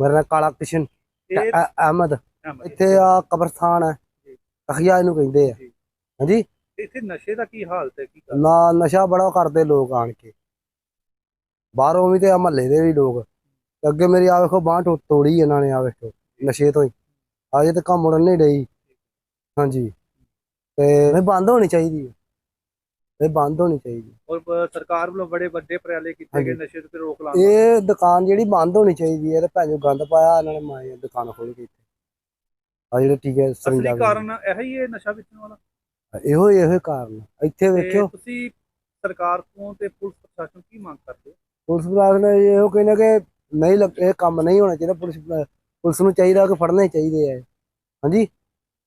ਮੇਰਾ ਨਾਂ ਕਾਲਾ ਕਿਸ਼ਨ ਅ- ਅਹਿਮਦ। ਇੱਥੇ ਆ ਕਬਰਸਤਾਨ ਹੈ। ਤਖੀਆ ਇਹਨੂੰ ਕਹਿੰਦੇ ਆ। ਜੀ। ਹਾਂਜੀ? ਇੱਥੇ ਨਸ਼ੇ ਦਾ ਕੀ ਹਾਲਤ ਹੈ? ਕੀ ਗੱਲ? ਨਾ ਨਸ਼ਾ ਬੜਾ ਕਰਦੇ ਲੋਕ ਆਣ ਕੇ। ਬਾਹਰੋਂ ਵੀ ਤੇ ਆ ਮਹੱਲੇ ਦੇ ਵੀ ਲੋਕ। ਤੇ ਅੱਗੇ ਮੇਰੀ ਆ ਵੇਖੋ ਬਾਂਹ ਟੁੱਟ ਤੋੜੀ ਇਹਨਾਂ ਨੇ ਆ ਵੇਖੋ ਨਸ਼ੇ ਤੋਂ ਹੀ। ਅਜੇ ਤੇ ਕੰਮ ਮੁੜਨ ਨਹੀਂ ਡਈ। ਹਾਂਜੀ। ਤੇ ਇਹ ਬੰਦ ਹੋਣੀ ਚਾਹੀਦੀ ਹੈ। ਇਹ ਬੰਦ ਹੋਣੀ ਚਾਹੀਦੀ। ਔਰ ਸਰਕਾਰ ਵੱਲੋਂ ਬੜੇ ਵੱਡੇ ਪ੍ਰਯਾਲੇ ਕੀਤੇ ਗਏ। ਨਸ਼ੇ ਤੇ ਰੋਕ ਲਾਉਣ ਇਹ ਦੁਕਾਨ ਜਿਹੜੀ ਬੰਦ ਹੋਣੀ ਚਾਹੀਦੀ ਹੈ ਤੇ ਭੈਣ ਗੰਦ ਪਾਇਆ ਇਹਨਾਂ ਨੇ ਮਾਏ ਦੁਕਾਨ ਖੋਲ ਕੇ ਇੱਥੇ। ਆ ਜਿਹੜੇ ਟੀਕੇ ਅਸਲੀ ਸਰਿੰਜਾਂ ਦੇ- ਕਾਰਨ ਇਹ ਹੀ ਹੈ ਨਸ਼ਾ ਵੇਚਣ ਵਾਲਾ? ਇਹੋ ਹੀ ਇਹੋ ਕਾਰਨ। ਆ। ਇੱਥੇ ਤੇ ਵੇਖਿਓ। ਤੁਸੀਂ ਸਰਕਾਰ ਤੋਂ ਤੇ ਪੁਲਿਸ ਪ੍ਰਸ਼ਾਸਨ ਕੀ ਮੰਗ ਕਰਦੇ ਹੋ? ਪੁਲਿਸ ਪ੍ਰਸ਼ਾਸਨ ਨੇ ਇਹੋ ਕਹਿੰਦੇ ਕਿ ਨਹੀਂ ਲੱਗ- ਇਹ ਕੰਮ ਨਹੀਂ ਹੋਣਾ ਚਾਹੀਦਾ। ਪੁਲਿਸ ਪੁਲਿਸ ਨੂੰ ਚਾਹੀਦਾ ਕਿ ਫੜਨੇ ਚਾਹੀਦੇ ਆ ਹਾਂਜੀ?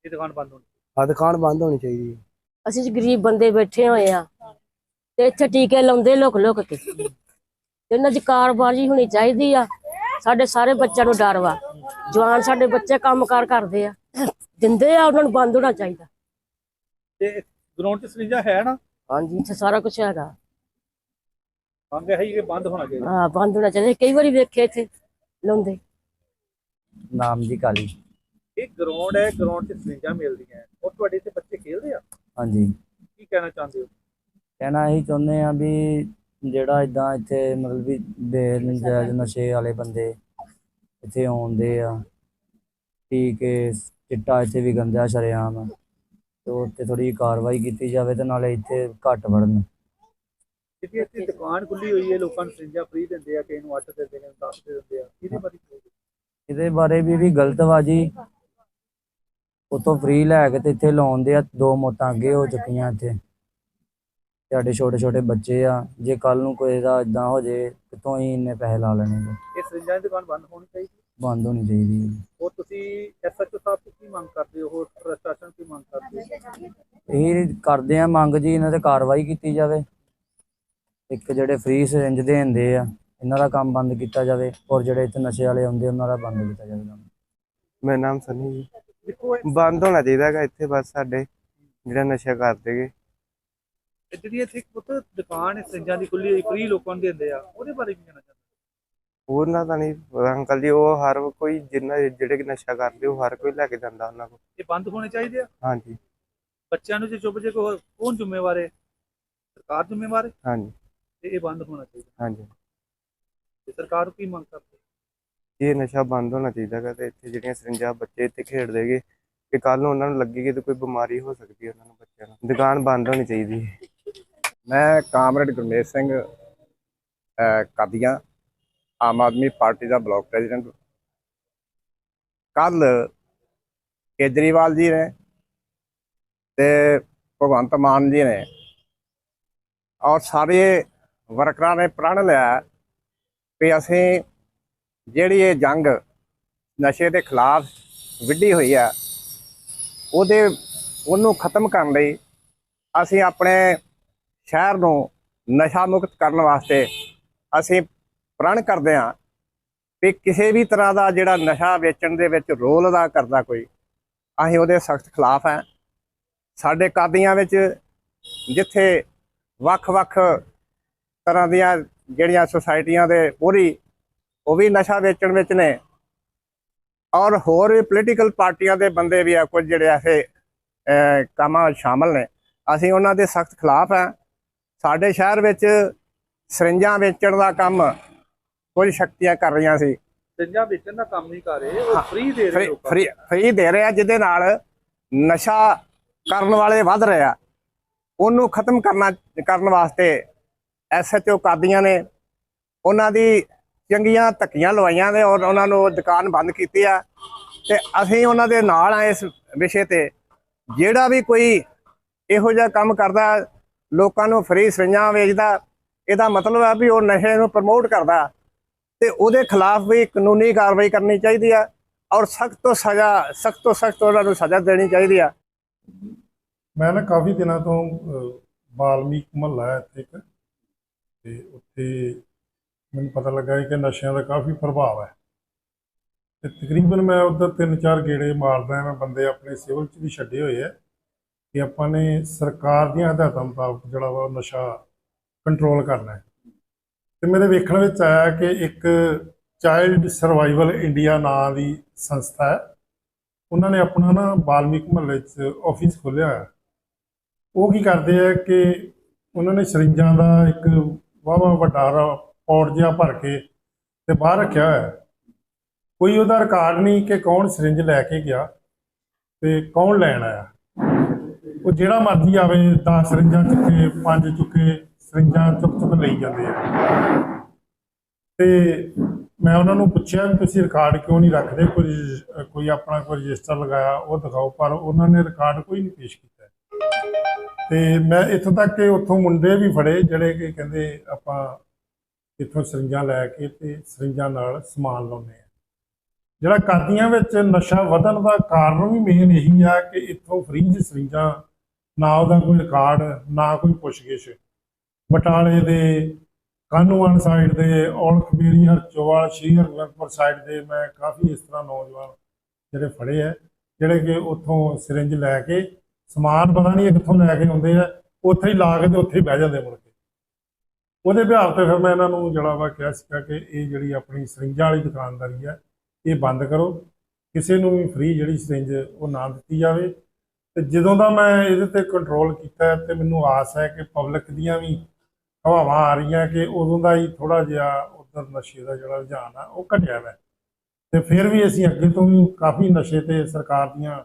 ਇਹ ਦੁਕਾਨ ਬੰਦ ਹੋਣੀ ਆ ਦੁਕਾਨ ਬੰਦ ਹੋਣੀ ਚਾਹੀਦੀ ਹੈ। ਅਸੀਂ ਜੀ ਗਰੀਬ ਬੰਦੇ ਬੈਠੇ ਹੋਏ ਆ ਤੇ ਇੱਥੇ ਟੀਕੇ ਲਾਉਂਦੇ ਲੁਕ ਲੁਕ ਕੇ। ਤੇ ਇਹਨਾਂ ਦੀ ਕਾਰਬਾਰੀ ਹੋਣੀ ਚਾਹੀਦੀ ਆ। ਸਾਡੇ ਸਾਰੇ ਬੱਚਿਆਂ ਨੂੰ ਡਰ ਵਾ। ਜਵਾਨ ਸਾਡੇ ਬੱਚੇ ਕੰਮਕਾਰ ਕਰਦੇ ਆ। ਦਿੰਦੇ ਆ ਉਹਨਾਂ ਨੂੰ ਬੰਦ ਹੋਣਾ ਚਾਹੀਦਾ। ਤੇ ਗਰਾਊਂਡ 'ਚ ਸਰਿੰਜਾ ਹੈ ਨਾ? ਹਾਂਜੀ ਇੱਥੇ ਸਾਰਾ ਕੁਝ ਹੈਗਾ। ਮੰਗ ਹੈ ਹੀ ਕਿ ਬੰਦ ਹੋਣਾ ਚਾਹੀਦਾ। ਹਾਂ ਬੰਦ ਹੋਣਾ ਚਾਹੀਦਾ। ਕਈ ਵਾਰੀ ਵੇਖੇ ਇੱਥੇ ਲਾਉਂਦੇ। ਨਾਮ ਜੀ ਕਾਲੀ। ਇਹ ਗਰਾਊਂਡ ਹੈ ਗਰਾਊਂਡ 'ਚ ਸਰਿੰਜਾ ਮਿਲਦੀਆਂ। ਉਹ ਤੁਹਾਡੇ ਇੱਥੇ ਬੱਚੇ ਖੇਡਦੇ ਆ? ਹਾਂਜੀ। ਕੀ ਕਹਿਣਾ ਚਾਹੁੰਦੇ ਹੋ? ਕਹਿਣਾ ਇਹੀ ਚਾਹੁੰਦੇ ਆ ਵੀ ਜਿਹੜਾ ਇਦਾਂ ਇੱਥੇ ਮਤਲਬ ਵੀ ਬੇਨਜਾਇਜ਼ ਨਸ਼ੇ ਵਾਲੇ ਬੰਦੇ ਇੱਥੇ ਆਉਂਦੇ ਆ ਪੀ ਕੇ ਚਿੱਟਾ ਇੱਥੇ ਵੀ ਗੰਜਾ ਸ਼ਰੇਆਮ ਤੇ ਉੱਤੇ ਥੋੜੀ ਕਾਰਵਾਈ ਕੀਤੀ ਜਾਵੇ ਤੇ ਨਾਲੇ ਇੱਥੇ ਘੱਟ ਵੜਨ। ਕਿਉਂਕਿ ਇੱਥੇ ਦੁਕਾਨ ਖੁੱਲੀ ਹੋਈ ਹੈ ਲੋਕਾਂ ਨੂੰ ਸਰਿੰਜਾ ਫ੍ਰੀ ਦਿੰਦੇ ਆ ਕਿਸੇ ਨੂੰ 8 ਦੇ ਦਿੰਦੇ ਨੇ 10 ਦੇ ਦਿੰਦੇ ਆ ਇਹਦੇ ਬਾਰੇ? ਇਹਦੇ ਬਾਰੇ ਵੀ ਵੀ ਗਲਤ ਵਾ ਜੀ ਉਤੋਂ ਫ੍ਰੀ ਲੈ ਕੇ ਤੇ ਇੱਥੇ ਲਾਉਂਦੇ ਆ ਦੋ ਮੌਤਾਂ ਅੱਗੇ ਹੋ ਚੁੱਕੀਆਂ ਇੱਥੇ। ਸਾਡੇ ਛੋਟੇ ਛੋਟੇ ਬੱਚੇ ਆ ਜੇ ਕੱਲ ਨੂੰ ਕੋਈ ਦਾ ਇਦਾਂ ਹੋ ਜੇ ਕਿਤੋਂ ਹੀ ਇੰਨੇ ਪੈਸੇ ਲਾ ਲੈਣੇ ਗੇ। ਇਹ ਸਰਿੰਜਾ ਦੀ ਦੁਕਾਨ ਬੰਦ ਹੋਣੀ ਚਾਹੀਦੀ? ਬੰਦ ਹੋਣੀ ਚਾਹੀਦੀ ਹੈ ਉਹ ਤੁਸੀਂ ਐਸਐਚਓ ਸਾਹਿਬ ਤੋਂ ਕੀ ਮੰਗ ਕਰਦੇ ਹੋ? ਹੋਰ ਪ੍ਰਸ਼ਾਸਨ ਕੀ ਮੰਗ ਕਰਦੇ ਹੋ? ਇਹ ਕਰਦੇ ਆ ਮੰਗ ਜੀ ਇਹਨਾਂ ਤੇ ਕਾਰਵਾਈ ਕੀਤੀ ਜਾਵੇ। ਇੱਕ ਜਿਹੜੇ ਫ੍ਰੀ ਸਿਰਿੰਜ ਦੇਂਦੇ ਆ ਇਹਨਾਂ ਦਾ ਕੰਮ ਬੰਦ ਕੀਤਾ ਜਾਵੇ ਔਰ ਜਿਹੜੇ ਇੱਥੇ ਨਸ਼ੇ ਵਾਲੇ ਆਉਂਦੇ ਉਹਨਾਂ ਦਾ ਬੰਦ ਕੀਤਾ ਜਾਵੇ। ਕੰਮ। ਮੇਰਾ ਨਾਮ ਸਨੀ ਜੀ। ਬੰਦ ਹੋਣਾ ਚਾਹੀਦਾ ਹੈਗਾ ਇੱਥੇ ਬਸ ਸਾਡੇ ਜਿਹੜਾ ਨਸ਼ਾ ਕਰਦੇਗੇ ਜਿਹੜੀ ਇੱਥੇ ਇੱਕ ਪੁੱਤ ਦੁਕਾਨ ਹੈ ਸਰਿੰਜਾਂ ਦੀ ਖੁੱਲੀ ਹੋਈ ਫ੍ਰੀ ਲੋਕਾਂ ਨੂੰ ਦਿੰਦੇ ਆ ਉਹਦੇ ਬਾਰੇ ਕੀ ਕਹਿਣਾ ਚਾਹੁੰਦੇ ਉਹਨਾਂ ਦਾ ਨਹੀਂ ਪਤਾ ਅੰਕਲ ਜੀ ਉਹ ਹਰ ਕੋਈ ਜਿੰਨਾ ਜਿਹੜੇ ਕਿ ਨਸ਼ਾ ਕਰਦੇ ਉਹ ਹਰ ਕੋਈ ਲੈ ਕੇ ਜਾਂਦਾ ਉਹਨਾਂ ਕੋਲ। ਇਹ ਬੰਦ ਹੋਣੇ ਚਾਹੀਦੇ ਆ? ਹਾਂਜੀ। ਬੱਚਿਆਂ ਨੂੰ ਜੇ ਚੁੱਪ ਜੇ ਕੋ ਕੌਣ ਜ਼ਿੰਮੇਵਾਰ ਹੈ? ਸਰਕਾਰ ਜ਼ਿੰਮੇਵਾਰ ਹੈ? ਹਾਂਜੀ। ਤੇ ਇਹ ਬੰਦ ਹੋਣਾ ਚਾਹੀਦਾ। ਹਾਂਜੀ। ਤੇ ਸਰਕਾਰ ਨੂੰ ਕੀ ਮੰਗ ਕਰਦੇ ਇਹ ਨਸ਼ਾ ਬੰਦ ਹੋਣਾ ਚਾਹੀਦਾ ਹੈਗਾ ਤੇ ਇੱਥੇ ਜਿਹੜੀਆਂ ਸਰਿੰਜਾਂ ਬੱਚੇ ਇੱਥੇ ਖੇਡਦੇਗੇ ਕਿ ਕੱਲ ਨੂੰ ਉਹਨਾਂ ਨੂੰ ਲੱਗੇਗੀ ਤੇ ਕੋਈ ਬਿਮਾਰੀ ਹੋ ਸਕਦੀ ਹੈ ਉਹਨਾਂ ਨੂੰ ਬੱਚਿਆਂ ਨੂੰ। ਦੁਕਾਨ ਬੰਦ ਹੋਣੀ ਚਾਹੀਦੀ ਹੈ। ਮੈਂ ਕਾਮਰੇਡ ਗੁਰਮੇਸ਼ ਸਿੰਘ ਕਾਦੀਆਂ, ਆਮ ਆਦਮੀ ਪਾਰਟੀ ਦਾ ਬਲਾਕ ਪ੍ਰੈਜ਼ੀਡੈਂਟ ਕੱਲ ਕੇਜਰੀਵਾਲ ਜੀ ਨੇ ਤੇ ਭਗਵੰਤ ਮਾਨ ਜੀ ਨੇ ਔਰ ਸਾਰੇ ਵਰਕਰਾਂ ਨੇ ਪ੍ਰਣ ਲਿਆ ਕਿ ਅਸੀਂ ਜਿਹੜੀ ਇਹ ਜੰਗ ਨਸ਼ੇ ਦੇ ਖਿਲਾਫ ਵਿੱਢੀ ਹੋਈ ਆ, ਉਹਦੇ, ਉਹਨੂੰ ਖਤਮ ਕਰਨ ਲਈ ਅਸੀਂ ਆਪਣੇ ਸ਼ਹਿਰ ਨੂੰ ਨਸ਼ਾ ਮੁਕਤ ਕਰਨ ਵਾਸਤੇ ਅਸੀਂ ਪ੍ਰਣ ਕਰਦੇ ਹਾਂ ਕਿ ਕਿਸੇ ਵੀ ਤਰ੍ਹਾਂ ਦਾ ਜਿਹੜਾ ਨਸ਼ਾ ਵੇਚਣ ਦੇ ਵਿੱਚ ਰੋਲ ਅਦਾ ਕਰਦਾ ਕੋਈ, ਅਸੀਂ ਉਹਦੇ ਸਖਤ ਖਿਲਾਫ ਹੈ। ਸਾਡੇ ਕਾਦੀਆਂ ਵਿੱਚ ਜਿੱਥੇ ਵੱਖ-ਵੱਖ ਤਰ੍ਹਾਂ ਦੀਆਂ ਜਿਹੜੀਆਂ ਸੁਸਾਇਟੀਆਂ ਦੇ ਪੂਰੀ ਉਹ ਵੀ ਨਸ਼ਾ ਵੇਚਣ ਵਿੱਚ ਨੇ। ਔਰ ਹੋਰ ਵੀ ਪੋਲੀਟੀਕਲ ਪਾਰਟੀਆਂ ਦੇ ਬੰਦੇ ਵੀ ਆ ਕੁਝ ਜਿਹੜੇ ਐਸੇ ਕੰਮਾਂ ਸ਼ਾਮਲ ਨੇ। ਅਸੀਂ ਉਹਨਾਂ ਦੇ ਸਖਤ ਖਿਲਾਫ ਹਾਂ ਸਾਡੇ ਸ਼ਹਿਰ ਵਿੱਚ ਸਰਿੰਜਾਂ ਵੇਚਣ ਦਾ ਕੰਮ ਕੁਝ ਸ਼ਕਤੀਆਂ ਕਰ ਰਹੀਆਂ ਸੀ। ਸਰਿੰਜਾਂ ਵੇਚਣ ਦਾ ਕੰਮ ਨਹੀਂ ਕਰ ਰਹੇ ਉਹ ਫ੍ਰੀ ਦੇ ਰਹੇ ਫਰੀ ਲੋਕਾਂ। ਫਰੀ ਫਰੀ ਦੇ ਰਿਹਾ ਜਿਹਦੇ ਨਾਲ ਨਸ਼ਾ ਕਰਨ ਵਾਲੇ ਵੱਧ ਰਿਹਾ ਉਹਨੂੰ ਖਤਮ ਕਰਨਾ ਕਰਨ ਵਾਸਤੇ ਐਸਐਚਓ ਕਾਦੀਆਂ ਨੇ। ਉਹਨਾਂ ਦੀ ਚੰਗੀਆਂ ਧੱਕੀਆਂ ਲਵਾਈਆਂ ਨੇ ਔਰ ਉਹਨਾਂ ਨੂੰ ਦੁਕਾਨ ਬੰਦ ਕੀਤੀ ਆ। ਤੇ ਅਸੀਂ ਉਹਨਾਂ ਦੇ ਨਾਲ ਆ ਇਸ ਵਿਸ਼ੇ ਤੇ। ਜਿਹੜਾ ਵੀ ਕੋਈ ਇਹੋ ਜਿਹਾ ਕੰਮ ਕਰਦਾ, ਲੋਕਾਂ ਨੂੰ ਫਰੀ ਸਰਿੰਜਾਂ ਵੇਚਦਾ, ਇਹਦਾ ਮਤਲਬ ਆ ਵੀ ਉਹ ਨਸ਼ੇ ਨੂੰ ਪ੍ਰਮੋਟ ਕਰਦਾ। ਤੇ ਉਹਦੇ ਖਿਲਾਫ ਵੀ ਕਾਨੂੰਨੀ ਕਾਰਵਾਈ ਕਰਨੀ ਚਾਹੀਦੀ ਆ ਔਰ ਸਖਤ ਤੋਂ ਸਜ਼ਾ, ਸਖਤ ਤੋਂ ਸਖਤ ਉਹਨਾਂ ਨੂੰ ਸਜ਼ਾ ਦੇਣੀ ਚਾਹੀਦੀ ਆ। ਮੈਂ ਨਾ ਕਾਫੀ ਦਿਨਾਂ ਤੋਂ ਬਾਲਮੀਕ ਮਹੱਲਾ ਹੈ ਇੱਥੇ ਇੱਕ। ਤੇ ਉੱਥੇ ਮੈਨੂੰ ਪਤਾ ਲੱਗਾ ਕਿ ਨਸ਼ਿਆਂ ਦਾ ਕਾਫੀ ਪ੍ਰਭਾਵ ਹੈ। ਤੇ ਤਕਰੀਬਨ ਮੈਂ ਉੱਧਰ ਤਿੰਨ ਚਾਰ ਗੇੜੇ ਮਾਰਦਾ ਮੈਂ ਬੰਦੇ ਆਪਣੇ ਸਿਵਲ 'ਚ ਵੀ ਛੱਡੇ ਹੋਏ ਆ ਕਿ ਆਪਾਂ ਨੇ ਸਰਕਾਰ ਦੀਆਂ ਹਦਾਇਤਾਂ ਮੁਤਾਬਕ ਜਿਹੜਾ ਵਾ ਨਸ਼ਾ ਕੰਟਰੋਲ ਕਰਨਾ ਹੈ। ਤੇ ਮੇਰੇ ਵੇਖਣ ਵਿੱਚ ਆਇਆ ਕਿ ਇੱਕ ਚਾਈਲਡ ਸਰਵਾਈਵਲ ਇੰਡੀਆ ਨਾਂ ਦੀ ਸੰਸਥਾ ਹੈ। ਉਹਨਾਂ ਨੇ ਆਪਣਾ ਨਾ ਬਾਲਮਿਕ ਮਹੱਲੇ 'ਚ ਆਫਿਸ ਖੋਲ੍ਹਿਆ ਹੈ ਉਹ ਕੀ ਕਰਦੇ ਆ ਕਿ ਉਹਨਾਂ ਨੇ ਸਰਿੰਜਾਂ ਦਾ ਇੱਕ ਵਾਵਾ ਵੱਡਾ ਰ- ਜਿਹਾ ਭਰ ਕੇ ਤੇ ਬਾਹਰ ਰੱਖਿਆ ਹੋਇਆ ਕੋਈ ਉਹਦਾ ਰਿਕਾਰਡ ਨਹੀਂ ਕਿ ਕੌਣ ਸਰਿੰਜ ਲੈ ਕੇ ਗਿਆ ਤੇ ਕੌਣ ਲੈਣ ਆਇਆ। ਉਹ ਜਿਹੜਾ ਮਰਜ਼ੀ ਆਵੇ 10 ਸਰਿੰਜਾਂ ਚੁੱਕੇ 5 ਚੁੱਕੇ ਸਰਿੰਜਾਂ ਚੁੱਕ ਚੁੱਕ ਲਈ ਜਾਂਦੇ ਆ। ਤੇ ਮੈਂ ਉਹਨਾਂ ਨੂੰ ਪੁੱਛਿਆ ਵੀ ਤੁਸੀਂ ਰਿਕਾਰਡ ਕਿਉਂ ਨਹੀਂ ਰੱਖਦੇ? ਕੋਈ ਕੋਈ ਆਪਣਾ ਕੋਈ ਰਜਿਸਟਰ ਲਗਾਇਆ, ਉਹ ਦਿਖਾਓ, ਪਰ ਉਹਨਾਂ ਨੇ ਰਿਕਾਰਡ ਕੋਈ ਨਹੀਂ ਪੇਸ਼ ਕੀਤਾ। ਤੇ ਮੈਂ ਇੱਥੋਂ ਤੱਕ ਕਿ ਉੱਥੋਂ ਮੁੰਡੇ ਵੀ ਫੜੇ, ਜਿਹੜੇ ਕਿ ਕਹਿੰਦੇ ਆਪਾਂ ਇੱਥੋਂ ਸਰਿੰਜਾਂ ਲੈ ਕੇ ਤੇ ਸਰਿੰਜਾਂ ਨਾਲ ਸਮਾਨ ਲਾਉਂਦੇ ਆ। ਜਿਹੜਾ ਕਾਦੀਆਂ ਵਿੱਚ ਨਸ਼ਾ ਵਧਣ ਦਾ ਕਾਰਨ ਵੀ ਮੇਨ ਇਹੀ ਆ ਕਿ ਇੱਥੋਂ ਫ੍ਰੀ ਚ ਸਰਿੰਜਾਂ, ਨਾ ਉਹਦਾ ਕੋਈ ਰਿਕਾਰਡ, ਨਾ ਕੋਈ ਪੁੱਛਗਿੱਛ। ਬਟਾਲੇ ਦੇ ਕਾਨੂੰਨ ਸਾਈਡ ਦੇ, ਔਲਖ ਬੇਰੀ ਹਰਚੋਵਾਲ ਸ਼੍ਰੀ ਹਰਗੋਬਿੰਦਪੁਰ ਸਾਈਡ ਦੇ ਮੈਂ ਕਾਫੀ ਇਸ ਤਰ੍ਹਾਂ ਨੌਜਵਾਨ ਜਿਹੜੇ ਫੜੇ ਆ, ਜਿਹੜੇ ਕਿ ਉੱਥੋਂ ਸਿਰਿੰਜ ਲੈ ਕੇ ਸਮਾਨ ਪਤਾ ਨਹੀਂ ਕਿੱਥੋਂ ਲੈ ਕੇ ਆਉਂਦੇ ਆ, ਉੱਥੇ ਹੀ ਲਾ ਕੇ ਤੇ ਉੱਥੇ ਹੀ ਬਹਿ ਜਾਂਦੇ ਮੁੜ ਕੇ। ਉਹਦੇ ਬਿਹਾਰ ਤੇ ਫਿਰ ਮੈਂ ਇਹਨਾਂ ਨੂੰ ਜਿਹੜਾ ਵਾ ਕਿਹਾ ਸੀਗਾ ਕਿ ਇਹ ਜਿਹੜੀ ਆਪਣੀ ਸਰਿੰਜਾਂ ਵਾਲੀ ਦੁਕਾਨਦਾਰੀ ਹੈ, ਇਹ ਬੰਦ ਕਰੋ। ਕਿਸੇ ਨੂੰ ਵੀ ਫ੍ਰੀ ਜਿਹੜੀ ਸਰਿੰਜ ਉਹ ਨਾ ਦਿੱਤੀ ਜਾਵੇ। ਤੇ ਜਦੋਂ ਦਾ ਮੈਂ ਇਹਦੇ ਤੇ ਕੰਟਰੋਲ ਕੀਤਾ ਹੈ ਤੇ ਮੈਨੂੰ ਆਸ ਹੈ ਕਿ ਪਬਲਿਕ ਦੀਆਂ ਵੀ ਹਵਾਵਾਂ ਆ ਰਹੀਆਂ ਕਿ ਉਦੋਂ ਦਾ ਹੀ ਥੋੜਾ ਜਿਹਾ ਉਧਰ ਨਸ਼ੇ ਦਾ ਜਿਹੜਾ ਰੁਝਾਨ ਆ ਉਹ ਘਟਿਆ ਵੈ। ਤੇ ਫਿਰ ਵੀ ਅਸੀਂ ਅੱਗੇ ਤੋਂ ਵੀ ਕਾਫੀ ਨਸ਼ੇ ਤੇ ਸਰਕਾਰ ਦੀਆਂ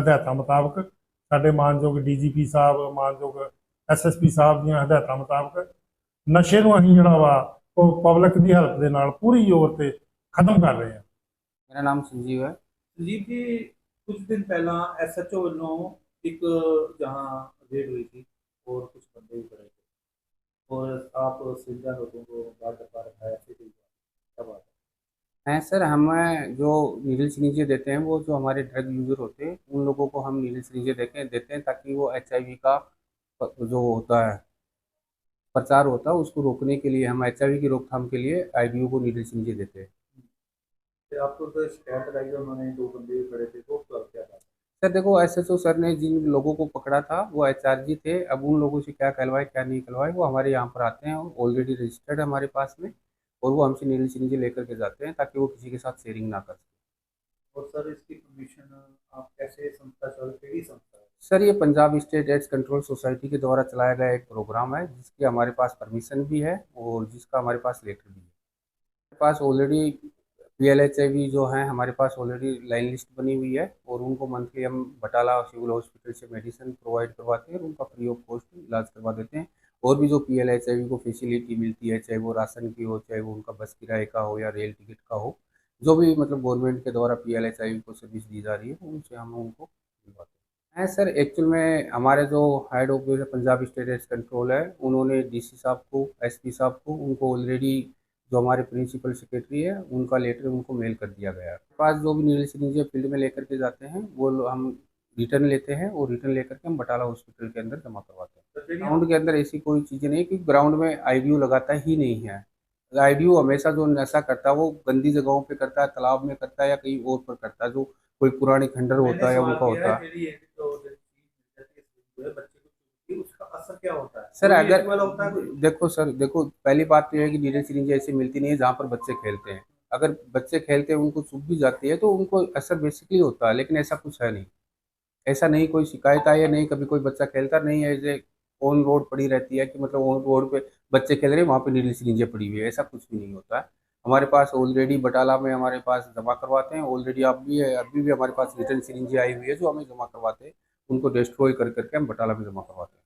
ਹਦਾਇਤਾਂ ਮੁਤਾਬਕ ਸਾਡੇ ਮਾਨਯੋਗ ਡੀਜੀਪੀ ਸਾਹਿਬ, ਮਾਨਯੋਗ ਐਸਐਸਪੀ ਸਾਹਿਬ ਦੀਆਂ ਹਦਾਇਤਾਂ ਮੁਤਾਬਕ ਨਸ਼ੇ ਨੂੰ ਅਸੀਂ ਜਿਹੜਾ ਵਾ ਉਹ ਪਬਲਿਕ ਦੀ ਹੈਲਪ ਦੇ ਨਾਲ ਪੂਰੀ ਜ਼ੋਰ ਤੇ ਖਤਮ ਕਰ ਰਹੇ ਹਾਂ मेरा नाम संजीव है ਸੰਜੀਵ ਜੀ ਕੁਝ ਦਿਨ ਪਹਿਲਾਂ ਐਸਐਚਓ ਵੱਲੋਂ ਇੱਕ ਜਹਾਂ रेड हुई थी और कुछ बंदे भी पड़े थे और आप सिंजा लोगों को बाहर डब्बा रखा है ऐसे कोई बात क्या बात है हैं सर हमें जो नीडल सिरींजें देते हैं वो जो हमारे ड्रग यूज़र होते हैं उन लोगों को हम नीडल सिरींजें देते देते हैं ताकि वो एच का प- जो होता है प्रचार होता है उसको रोकने के लिए हम एचआरवी की रोकथाम के लिए आई को नीडल सिरींजें देते हैं। आपको तो शिकायत लगाई उन्होंने दो बंदे खड़े थे तो क्या सर देखो एस एस ओ सर ने जिन लोगों को पकड़ा था वो एचआरजी थे। अब उन लोगों से क्या कहलवाए क्या नहीं कहलवाए वो हमारे यहाँ पर आते हैं ऑलरेडी रजिस्टर्ड है हमारे पास में और वो हमसे नीडल सिरींजें लेकर के जाते हैं ताकि वो किसी के साथ शेयरिंग ना कर सके। और सर इसकी परमिशन आप कैसे संस्था चल केड़ी संस्था? सर, ये Punjab State AIDS Control Society के द्वारा चलाया गया एक प्रोग्राम है, जिसकी हमारे पास परमिशन भी है और जिसका हमारे पास लेटर भी है। हमारे पास already P L H I जो हैं, हमारे पास ऑलरेडी लाइन लिस्ट बनी हुई है और उनको मंथली हम बटाला सिविल हॉस्पिटल से मेडिसिन प्रोवाइड करवाते हैं और उनका फ्री ऑफ़ कॉस्ट इलाज करवा देते हैं। और भी जो पी एल एच आई को फैसिलिटी मिलती है, चाहे वो राशन की हो, चाहे वो उनका बस किराए का हो या रेल टिकट का हो, जो भी मतलब गवर्नमेंट के द्वारा पी एल एच आई को सर्विस दी जा रही है, उनसे हम उनको दिलवाते हैं। है सर एक्चुअल में हमारे जो head of Punjab State AIDS Control है उन्होंने डीसी साहब को एसपी साहब को उनको ऑलरेडी जो हमारे प्रिंसिपल सेक्रेटरी है उनका लेटर उनको मेल कर दिया गया है। पास जो भी नीले नीचे फ़ील्ड में लेकर के जाते हैं वो हम रिटर्न लेते हैं और रिटर्न लेकर के हम बटाला हॉस्पिटल के अंदर जमा करवाते हैं। ग्राउंड के अंदर ऐसी कोई चीज़ें नहीं क्योंकि ग्राउंड में आई लगाता ही नहीं है। आई हमेशा जो नशा करता है वो गंदी जगहों पर करता है तालाब में करता है या कहीं और पर करता है जो कोई पुराने खंडर होता है या उनका होता है। असर क्या होता है? सर अगर होता है देखो सर देखो पहली बात तो यह है कि नीडल सिरिंज ऐसी मिलती नहीं है जहाँ पर बच्चे खेलते हैं। अगर बच्चे खेलते हैं उनको चुभ भी जाती है तो उनको असर बेसिकली होता है लेकिन ऐसा कुछ है नहीं। ऐसा नहीं कोई शिकायत आई है नहीं कभी कोई बच्चा खेलता नहीं है ऐसे ऑन रोड पड़ी रहती है कि मतलब ऑन रोड पे बच्चे खेल रहे हैं वहाँ पे नीडल सिरिंजें पड़ी हुई है। ऐसा कुछ भी नहीं होता है। हमारे पास ऑलरेडी बटाला में हमारे पास जमा करवाते हैं ऑलरेडी अब भी है अभी भी हमारे पास रिटर्न सिरिंजें आई हुई है जो हमें जमा करवाते हैं उनको डिस्ट्रॉय कर करके हम बटाला में जमा करवाते हैं।